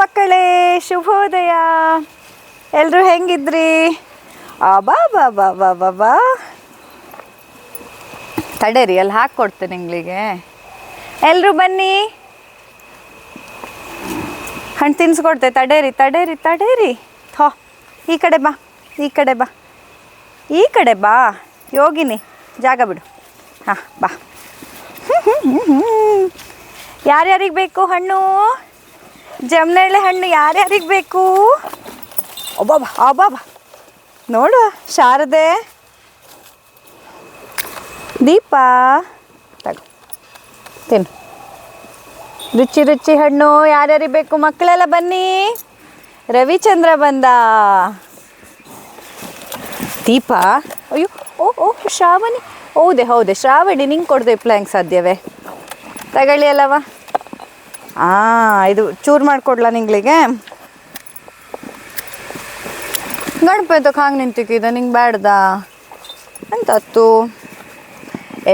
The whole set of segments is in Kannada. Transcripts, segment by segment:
ಮಕ್ಕಳೇ, ಶುಭೋದಯ. ಎಲ್ಲರೂ ಹೆಂಗಿದ್ರಿ? ಬಾ ಬಾ ಬಾ ಬಾ ಬಾ ಬಾ. ತಡೆರಿ, ಅಲ್ಲಿ ಹಾಕ್ಕೊಡ್ತೇನೆ ನಿಂಗಳಿಗೆ. ಎಲ್ಲರೂ ಬನ್ನಿ. ಹಣ್ಣು ತಿನ್ಸ್ಕೊಡ್ತೆ, ತಡೇರಿ ತಡೇರಿ ತಡೇರಿ. ಥೋ, ಈ ಕಡೆ ಬಾ, ಈ ಕಡೆ ಬಾ. ಈ ಕಡೆ ಬಾ, ಯೋಗಿನಿ, ಜಾಗ ಬಿಡು. ಹಾಂ, ಬಾ. ಯಾರ್ಯಾರಿಗೆ ಬೇಕು ಹಣ್ಣು? ಜಮನೆಳ್ಳೆ ಹಣ್ಣು ಯಾರ್ಯಾರಿಗೆ ಬೇಕು? ಒಬ್ಬ ಅಬ್ಬಾಬ ನೋಡು, ಶಾರದೆ. ದೀಪ. ತಗೋ. ತಿನ್ನು. ರುಚಿ ರುಚಿ ಹಣ್ಣು ಯಾರ್ಯಾರಿಗೆ ಬೇಕು? ಮಕ್ಕಳೆಲ್ಲ ಬನ್ನಿ. ರವಿಚಂದ್ರ ಬಂದ. ದೀಪ. ಅಯ್ಯೋ, ಓ ಓ, ಶ್ರಾವಣಿ. ಹೌದೆ ಹೌದೆ, ಶ್ರಾವಣಿ ನಿಂಗೆ ಕೊಡದೆ ಪ್ಲ್ಯಾಂಕ್ ಸಾಧ್ಯವೇ ತಗೊಳ್ಳಿ ಅಲ್ಲವ. ಹಾಂ ಇದು ಚೂರು ಮಾಡಿಕೊಡ್ಲಾ ನಿಂಗಳಿಗೆ? ಗಣಪತಿ ಹಾಂಗೆ ನಿಂತಿಕ್ಕಿದ, ನಿಂಗೆ ಬ್ಯಾಡ್ದ? ಅಂತತ್ತು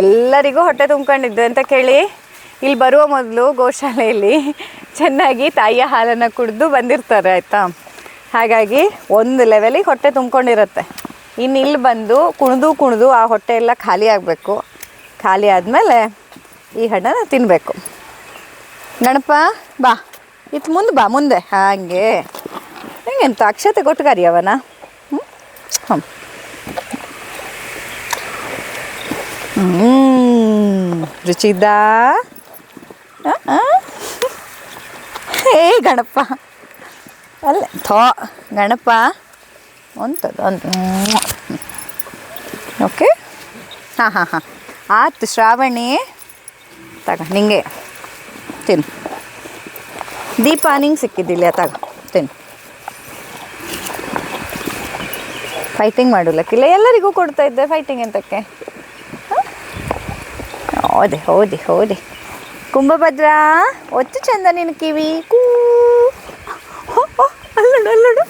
ಎಲ್ಲರಿಗೂ ಹೊಟ್ಟೆ ತುಂಬ್ಕೊಂಡಿದ್ದೆ ಅಂತ ಕೇಳಿ, ಇಲ್ಲಿ ಬರುವ ಮೊದಲು ಗೋಶಾಲೆಯಲ್ಲಿ ಚೆನ್ನಾಗಿ ತಾಯಿಯ ಹಾಲನ್ನು ಕುಡಿದು ಬಂದಿರ್ತಾರೆ, ಆಯಿತಾ? ಹಾಗಾಗಿ ಒಂದು ಲೆವೆಲಿಗೆ ಹೊಟ್ಟೆ ತುಂಬ್ಕೊಂಡಿರುತ್ತೆ. ಇನ್ನು ಇಲ್ಲಿ ಬಂದು ಕುಣಿದು ಕುಣಿದು ಆ ಹೊಟ್ಟೆ ಎಲ್ಲ ಖಾಲಿ ಆಗಬೇಕು. ಖಾಲಿ ಆದಮೇಲೆ ಈ ಹಣ್ಣನ್ನು ತಿನ್ನಬೇಕು ಗಣಪ ಬಾ. ಇತ್ತು ಮುಂದೆ ಬಾ ಮುಂದೆ. ಹಾಗೆ. ಹೆಂಗೆಂತ? ಅಕ್ಷತೆ ಕೊಟ್ಟು ಅವನ? ಹ್ಞೂ ಹ್ಞೂ ಹ್ಮ್. ರುಚಿ ಇದ್ದಾ? ಆ, ಆ? ಏ ಗಣಪ. ಅಲ್ಲ. ಥೋ ಗಣಪ. ಒಂಥದ್ದು ಒಂದು ಓಕೆ? ಹಾಂ ಹಾಂ ಹಾಂ. ಆತು ಶ್ರಾವಣಿ. ತಗ ನಿಂಗೆ. ತಿನ್ನು. ದೀಪ ನಿಂಗೆ ಸಿಕ್ಕಿದ್ದಿಲ್ಲ, ತಗ, ತಿನ್ನು. ಫೈಟಿಂಗ್ ಮಾಡಲಕ್ಕಿಲ್ಲ ಎಲ್ಲರಿಗೂ ಕೊಡ್ತಾ ಇದ್ದೆ ಫೈಟಿಂಗ್ ಎಂತಕ್ಕೆ ಹೌದೆ ಹೌದೆ ಹೌದೆ. ಕುಂಭಭದ್ರ ಒತ್ತು ಚಂದ ನಿನ್ನ ಕಿವಿ. ಕೂ. ಅಲ್ಲಡು ಅಲ್ಲಡು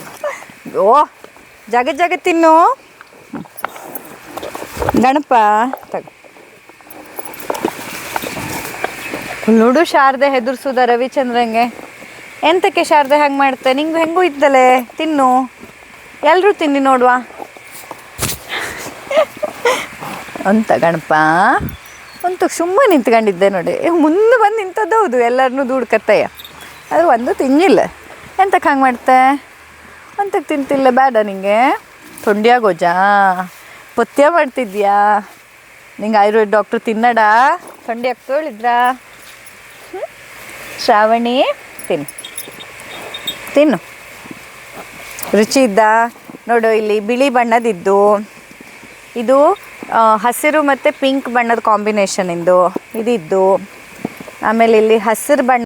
ಓ ಜಾಗ ಜಾಗ ತಿನ್ನು. ಗಣಪ, ತಗೋ. ನೋಡು ಶಾರದೆ ಹೆದರ್ಸುದ ರವಿಚಂದ್ರಂಗೆ. ಎಂತಕ್ಕೆ ಶಾರದೆ ಹಂಗೆ ಮಾಡ್ತೆ? ನಿಂಗೆ ಹೆಂಗೂ ಇದ್ದಲೆ ತಿನ್ನು. ಎಲ್ಲರೂ ತಿನ್ನಿ ನೋಡುವ. ಅಂತ ಗಣಪ. ಅಂತ ಸುಮ್ಮನೆ ನಿಂತ್ಕೊಂಡಿದ್ದೆ ನೋಡಿ. ಮುಂದೆ ಬಂದು ನಿಂತದ್ದು ಹೌದು. ಎಲ್ಲರನ್ನೂ ದುಡ್ಕತ್ತಯ್ಯ ಅದು ಒಂದು ತಿನ್ನಿಲ್ಲ. ಎಂತಕ್ಕೆ ಹಂಗೆ ಮಾಡ್ತೆ? ಅಂತಕ್ಕೆ ತಿಂತಿಲ್ಲ? ಬೇಡ ನಿಂಗೆ. ಗೋಜಾ? ಪಥ್ಯ ಮಾಡ್ತಿದ್ಯಾ? ನಿಂಗೆ ಆಯುರ್ವೇದ ಡಾಕ್ಟ್ರು ತಿನ್ನಡಾ? ಹೇಳಿದ್ರಾ ಹ್ಮ್? ಶ್ರಾವಣಿ, ತಿನ್ನು. ತಿನ್ನು. ರುಚಿ ಇದ್ದ, ನೋಡು, ಇಲ್ಲಿ ಬಿಳಿ ಬಣ್ಣದಿದ್ದು. ಇದು ಹಸಿರು ಮತ್ತು ಪಿಂಕ್ ಬಣ್ಣದ ಕಾಂಬಿನೇಷನ್ ಇಂದು. ಇದಿದ್ದು. ಆಮೇಲೆ ಇಲ್ಲಿ ಹಸಿರು ಬಣ್ಣ